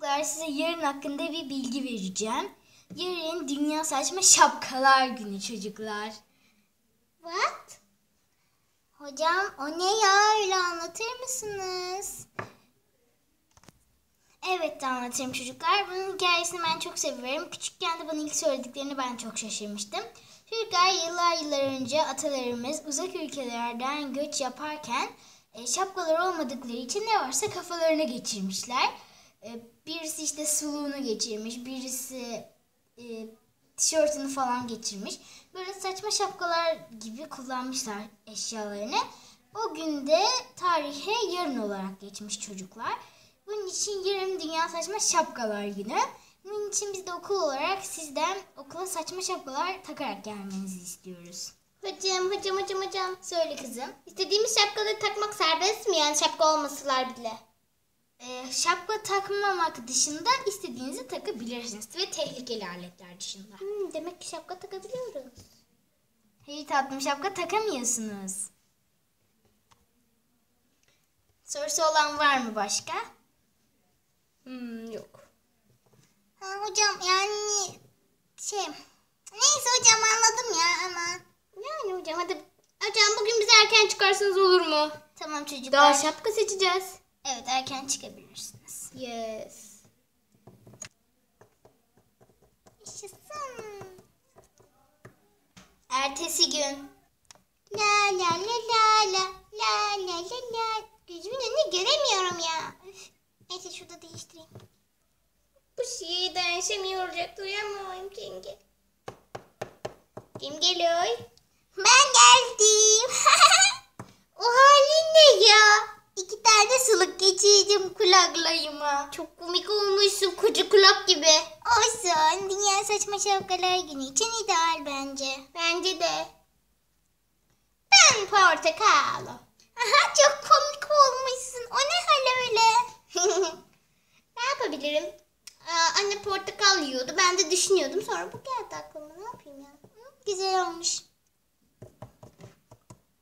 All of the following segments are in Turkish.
Çocuklar size yarın hakkında bir bilgi vereceğim. Yarın Dünya Saçma Şapkalar Günü çocuklar. What? Hocam o ne ya öyle anlatır mısınız? Evet anlatayım çocuklar. Bunun hikayesini ben çok seviyorum. Küçükken de bana ilk söylediklerini ben çok şaşırmıştım. Çocuklar yıllar yıllar önce atalarımız uzak ülkelerden göç yaparken e, şapkalar olmadıkları için ne varsa kafalarına geçirmişler. E, birisi işte suluğunu geçirmiş, birisi e, tişörtünü falan geçirmiş. Böyle saçma şapkalar gibi kullanmışlar eşyalarını. O günde tarihe yarın olarak geçmiş çocuklar. Bunun için yarın Dünya Saçma Şapkalar Günü. Bunun için biz de okul olarak sizden okula saçma şapkalar takarak gelmenizi istiyoruz. Hocam hocam hocam hocam. Söyle kızım. İstediğimiz şapkaları takmak serbest mi yani şapka olmasalar bile? Ee, şapka takmamak dışında istediğinizi takabilirsiniz ve tehlikeli aletler dışında. Hmm, demek ki şapka takabiliyoruz. Hayır tatlım şapka takamıyorsunuz. Sorusu olan var mı başka? Hmm, yok. Ha, hocam yani şey neyse hocam anladım ya ama. Yani hocam hadi. Hocam bugün bize erken çıkarsanız olur mu? Tamam çocuklar. Daha şapka seçeceğiz. Evet erken çıkabilirsiniz. Yes. Yaşasın. Ertesi gün. La la la la la la la la la. Gözümün önünü göremiyorum ya. Üf. Neyse şurada değiştireyim. Bu şeyi değişemiyor olacak. Duyamıyorum çünkü. Kim geliyor? Ben geldim. o halin ne ya? İki tane sılık geçirdim kulaklarıma. Çok komik olmuşsun koca kulak gibi. Olsun. Dünya saçma şapkalar günü için ideal bence. Bence de. Ben portakal. Aha çok komik olmuşsun. O ne hal öyle? ne yapabilirim? Aa, anne portakal yiyordu. Ben de düşünüyordum. Sonra bu geldi aklıma. Ne yapayım ya? Hı, güzel olmuş.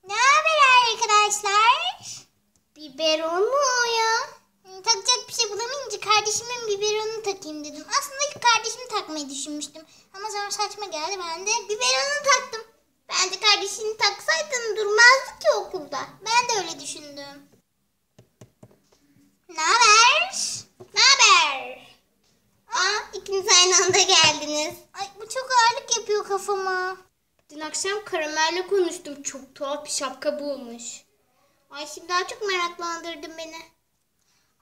Ne haber arkadaşlar? Biberon mu o ya? Hı, Takacak bir şey bulamayınca kardeşimin biberonunu takayım dedim. Aslında ilk kardeşimi takmayı düşünmüştüm. Ama sonra saçma geldi ben de biberonunu taktım. Ben de kardeşini taksaydın durmazdı ki okulda. Ben de öyle düşündüm. Ne haber? Ne haber? Aa, ikiniz aynı anda geldiniz. Ay bu çok ağırlık yapıyor kafama. Dün akşam karamelle konuştum. Çok tuhaf bir şapka bulmuş. Ay şimdi daha çok meraklandırdın beni.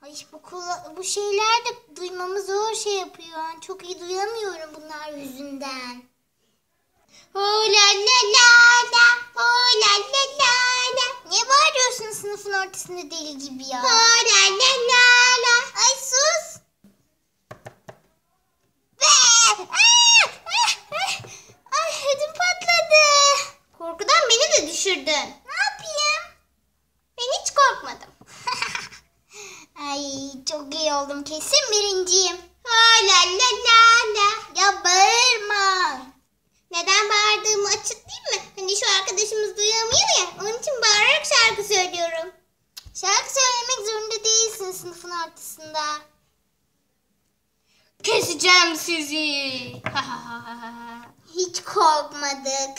Ay bu kula, bu şeyler de duymamı zor şey yapıyor. Yani çok iyi duyamıyorum bunlar yüzünden. Ho la la la la, la la la la. Niye bağırıyorsun sınıfın ortasında deli gibi ya? Ho la la la la. Ay sus. Be! Ah! Ah! Ah! Ay ödüm patladı. Korkudan beni de düşürdün. Ne yapayım? Ben hiç korkmadım. Ay çok iyi oldum kesin birinciyim. Ha la la la la. Ya bağırma. Neden bağırdığımı açıklayayım mı? Hani şu arkadaşımız duyamıyor ya. Onun için bağırarak şarkı söylüyorum. Şarkı söylemek zorunda değilsin sınıfın ortasında. Keseceğim sizi. Hiç korkmadık.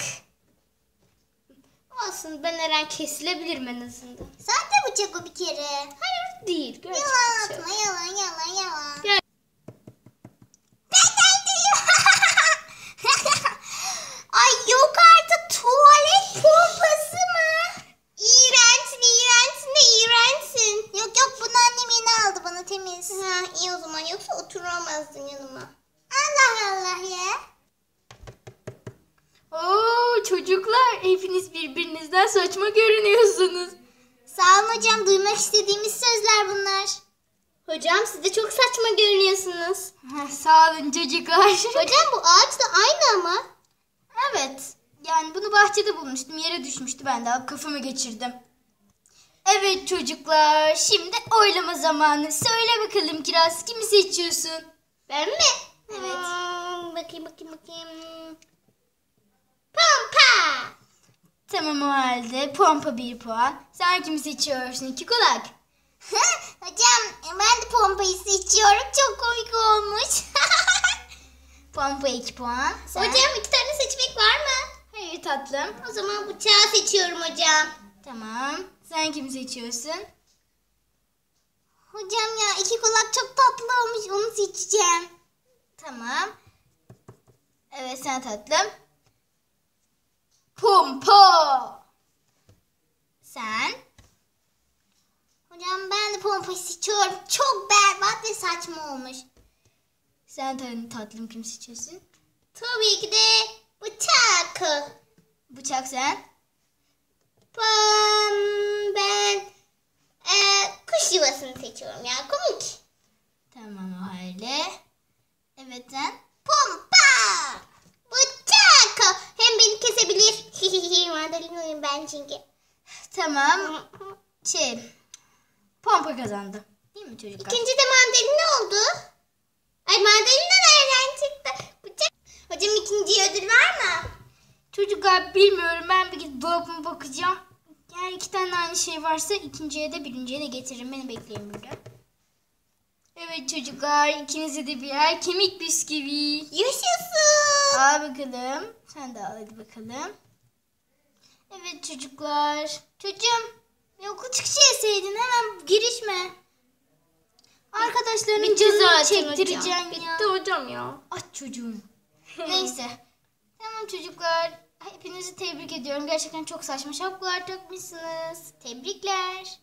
Olsun ben her an kesilebilirim en azından. Sahte bıçak o bir kere. Hayır değil. Atma yalan yalan yalan. Gel. Ben neredeyim? Ay yok artık tuvalet pompası mı? İğrençsin iğrençsin de iğrençsin. Yok yok bunu annem yeni aldı bana temiz. O zaman yoksa oturamazdın yanıma. Allah Allah ya. Oo çocuklar hepiniz birbirinizden saçma görünüyorsunuz. Sağ olun hocam duymak istediğimiz sözler bunlar. Hocam siz de çok saçma görünüyorsunuz. Sağ olun çocuklar. Hocam bu ağaç da aynı ama. Evet. Yani bunu bahçede bulmuştum. Yere düşmüştü. Ben de alıp kafama geçirdim. Evet çocuklar. Şimdi oylama zamanı. Söyle bakalım Kiraz. Kimi seçiyorsun? Ben mi? Evet. Hmm, bakayım bakayım bakayım. Pampa. Tamam o halde. Pompa bir puan. Sen kimi seçiyorsun? İki kulak. Hocam ben de pompayı seçiyorum. Çok komik olmuş. Pompa 2 puan. Sen? Hocam iki tane seçmek var mı? Hayır tatlım. O zaman bıçağı seçiyorum hocam. Tamam. Sen kimi seçiyorsun? Hocam ya iki kulak çok tatlı olmuş onu seçeceğim. Tamam. Evet sen tatlım. Pompa. Sen? Hocam ben de pompayı seçiyorum. Çok berbat ve saçma olmuş. Sen tat- tatlım kim seçiyorsun? Tabii ki de bıçak. Bıçak sen. Pam, ben e, kuş yuvasını seçiyorum ya komik. Tamam o halde. Evet sen. Pompa. Bıçak. Hem beni kesebilir. Mandalinayım ben çünkü. Tamam. Şey. Pompa kazandı. Değil mi çocuklar? İkinci de mandalina oldu. Ay mandalina nereden çıktı? Bıçak. Hocam ikinciye ödül var mı? Çocuklar bilmiyorum ben bir gidip dolabıma bakacağım. Eğer iki tane aynı şey varsa ikinciye de birinciye de getiririm. Beni bekleyin burada. Evet çocuklar ikinize de birer kemik bisküvi. Yaşasın. Al bakalım. Sen de al hadi bakalım. Evet çocuklar. Çocuğum okul çıkışı yeseydin hemen girişme. Arkadaşlarının canını çektireceksin ya. Bitti hocam ya. Aç çocuğum. Neyse. Tamam çocuklar. Hepinizi tebrik ediyorum. Gerçekten çok saçma şapkalar takmışsınız. Tebrikler.